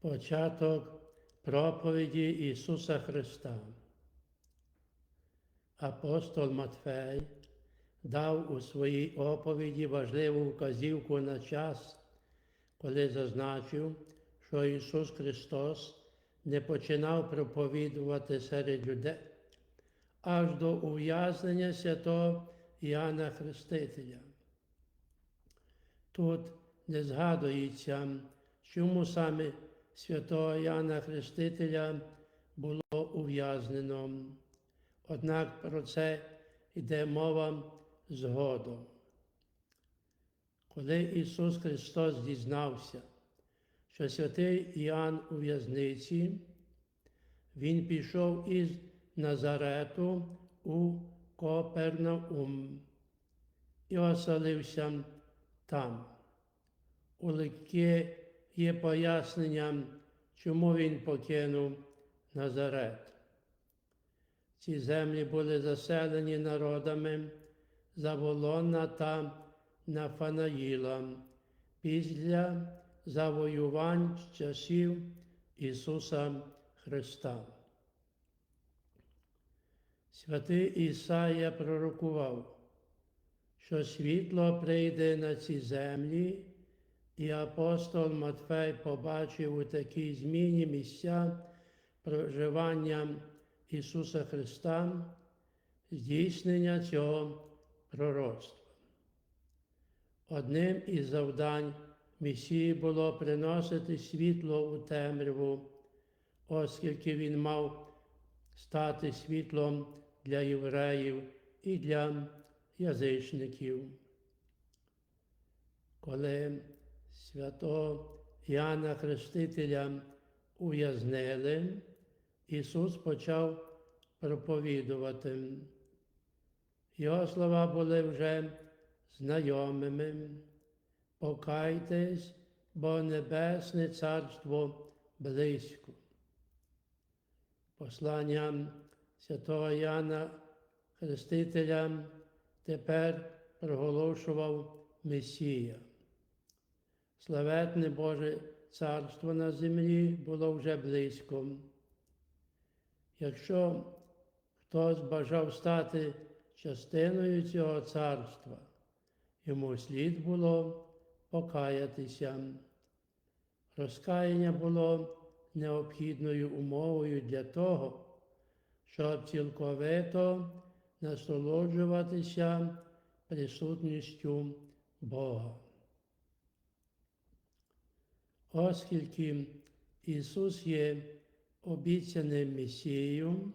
Початок проповіді Ісуса Христа. Апостол Матфей дав у своїй оповіді важливу вказівку на час, коли зазначив, що Ісус Христос не починав проповідувати серед людей аж до ув'язнення святого Іоанна Хрестителя. Тут не згадується, чому саме святого Іоанна Хрестителя було ув'язнено. Однак про це йде мова згодом. Коли Ісус Христос дізнався, що святий Іоанн у в'язниці, Він пішов із Назарету у Копернаум і оселився там. У легке є пояснення, чому він покинув Назарет. Ці землі були заселені народами Заволона та Нафанаїла після завоювань часів Ісуса Христа. Святий Ісая пророкував, що світло прийде на ці землі, і апостол Матфей побачив у такій зміні місця проживання Ісуса Христа, здійснення цього пророцтва. Одним із завдань Месії було приносити світло у темряву, оскільки він мав стати світлом для євреїв і для язичників. Коли святого Іоанна Хрестителя ув'язнили, Ісус почав проповідувати. Його слова були вже знайомими. Покайтесь, бо Небесне Царство близько. Послання святого Яна Хрестителя тепер проголошував Месія. Славетне Боже Царство на землі було вже близько. Якщо хтось бажав стати частиною цього царства, йому слід було покаятися. Розкаяння було необхідною умовою для того, щоб цілковито насолоджуватися присутністю Бога. Оскільки Ісус є обіцяним Месією,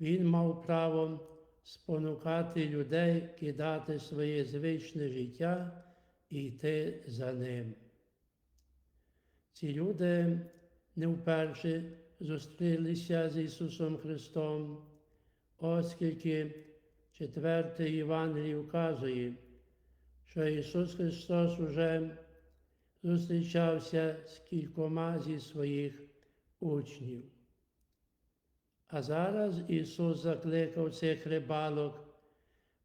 Він мав право спонукати людей кидати своє звичне життя і йти за ним. Ці люди не вперше зустрілися з Ісусом Христом, оскільки четвертий Євангелій вказує, що Ісус Христос уже зустрічався з кількома зі своїх учнів. А зараз Ісус закликав цих рибалок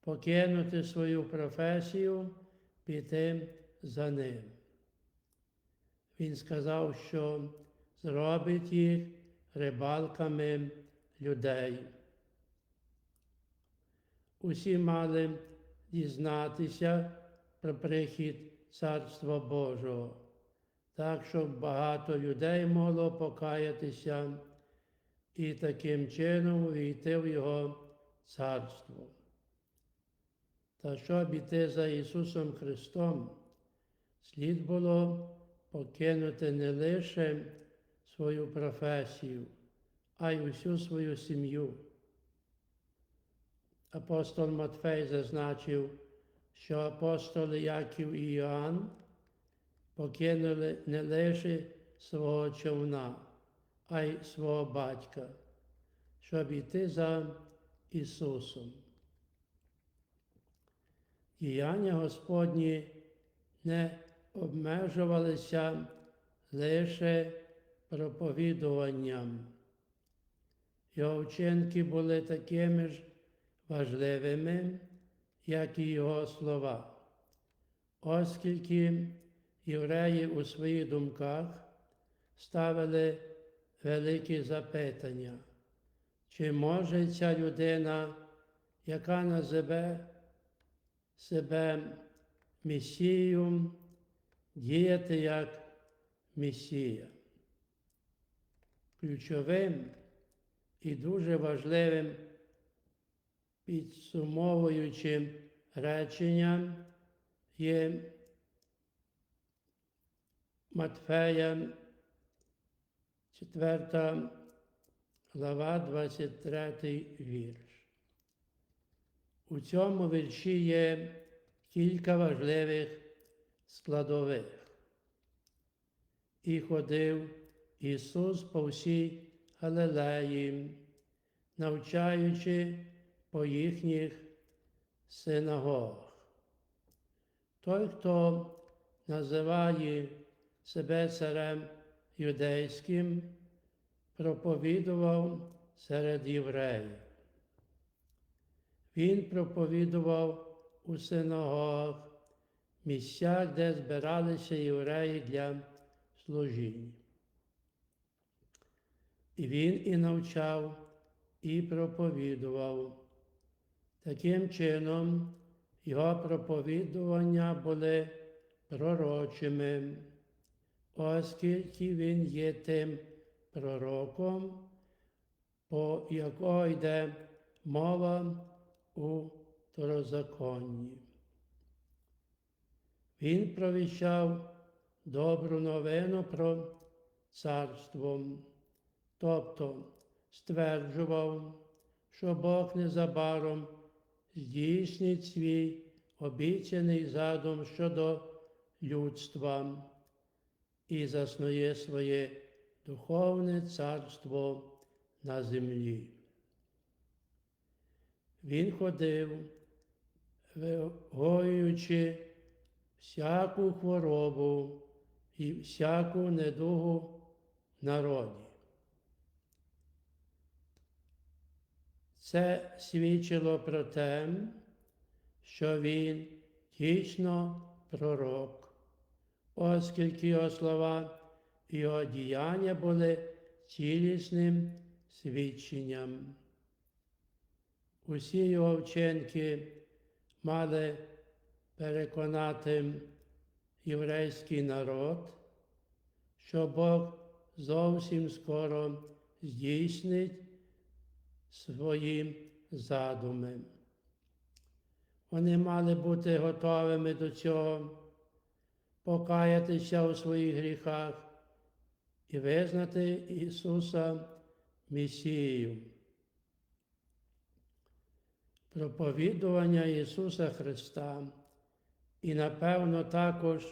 покинути свою професію, піти за ним. Він сказав, що зробить їх рибалками людей. Усі мали дізнатися про прихід Царства Божого, так, щоб багато людей могло покаятися і таким чином увійти в Його царство. Та щоб іти за Ісусом Христом, слід було покинути не лише свою професію, а й усю свою сім'ю. Апостол Матфей зазначив, що апостоли Яків і Іоанн покинули не лише свого човна, а й свого батька, щоб йти за Ісусом. Діяння Господні не обмежувалися лише проповідуванням. Його вчинки були такими ж важливими, як і його слова, оскільки євреї у своїх думках ставили великі запитання, чи може ця людина, яка називе себе Месією, діяти як Месія. Ключовим і дуже важливим підсумовуючим реченням є Матфея, 4 глава, 23 вірш. У цьому вірші є кілька важливих складових. І ходив Ісус по всій Галилеї, навчаючи по їхніх синагогах. Той, хто називає себе царем юдейським, проповідував серед євреїв. Він проповідував у синагогах, місцях, де збиралися євреї для служіння. І він і навчав, і проповідував. Таким чином, його проповідування були пророчими, оскільки він є тим пророком, по якого йде мова у Второзаконні. Він провіщав добру новину про царство, тобто стверджував, що Бог незабаром здійснить свій обіцяний задум щодо людства і заснує своє духовне царство на землі. Він ходив, вигоюючи всяку хворобу і всяку недугу в Це свідчило про те, що він дійсно пророк, оскільки його слова і його діяння були цілісним свідченням. Усі його вчинки мали переконати єврейський народ, що Бог зовсім скоро здійснить свої задуми. Вони мали бути готовими до цього, покаятися у своїх гріхах і визнати Ісуса Месією. Проповідування Ісуса Христа і, напевно, також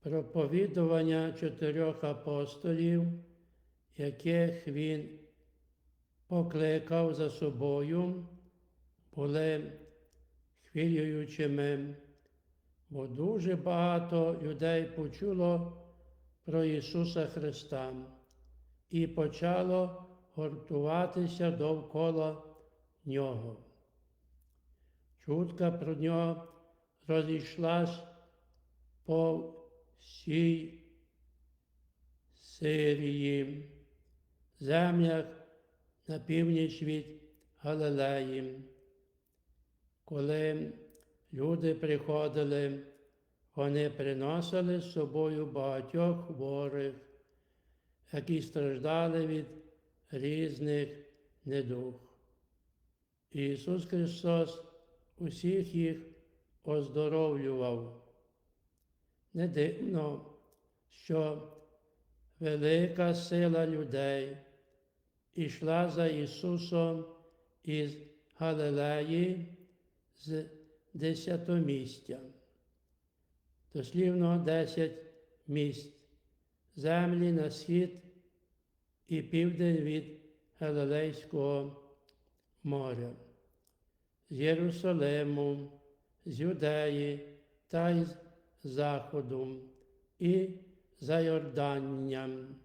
проповідування чотирьох апостолів, яких Він покликав за собою, були хвилюючими, бо дуже багато людей почуло про Ісуса Христа і почало гуртуватися довкола Нього. Чутка про нього розійшлась по всій Сирії, землях на північ від Галилеї. Коли люди приходили, вони приносили з собою багатьох хворих, які страждали від різних недуг. Ісус Христос усіх їх оздоровлював. Не дивно, що велика сила людей ішла за Ісусом із Галилеї з десятомістя. Дослівно десять місць землі на схід і південь від Галилейського моря, з Єрусалиму, з Юдеї та із Заходу і за Йорданням